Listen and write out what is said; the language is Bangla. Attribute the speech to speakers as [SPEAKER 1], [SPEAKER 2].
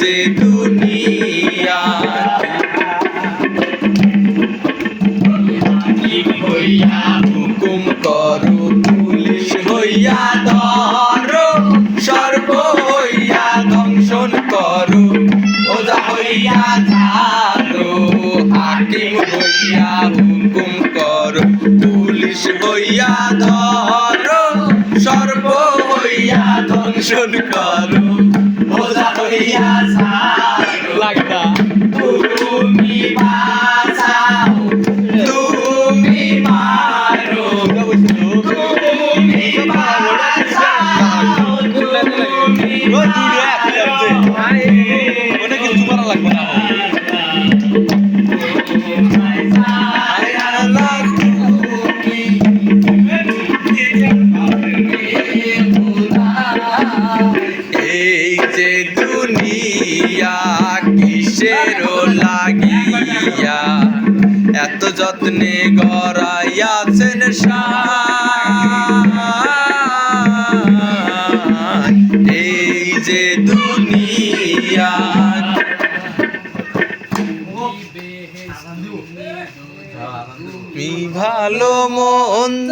[SPEAKER 1] যে দুনিয়া। হইয়া হুকুম করো, পুলিশ হইয়া ধরো সর্ব হইয়া দংশন করো, ওজা হইয়া ছাড়ো হাকিম হইয়া হুকুম করো, পুলিশ হইয়া ধরো সর্ব হইয়া দংশন করো। যে দুনিয়া কিসের লাগিয়া এত যত্নে গড়াইয়াছেন। এই যে দুনিয়া ভালো মন্দ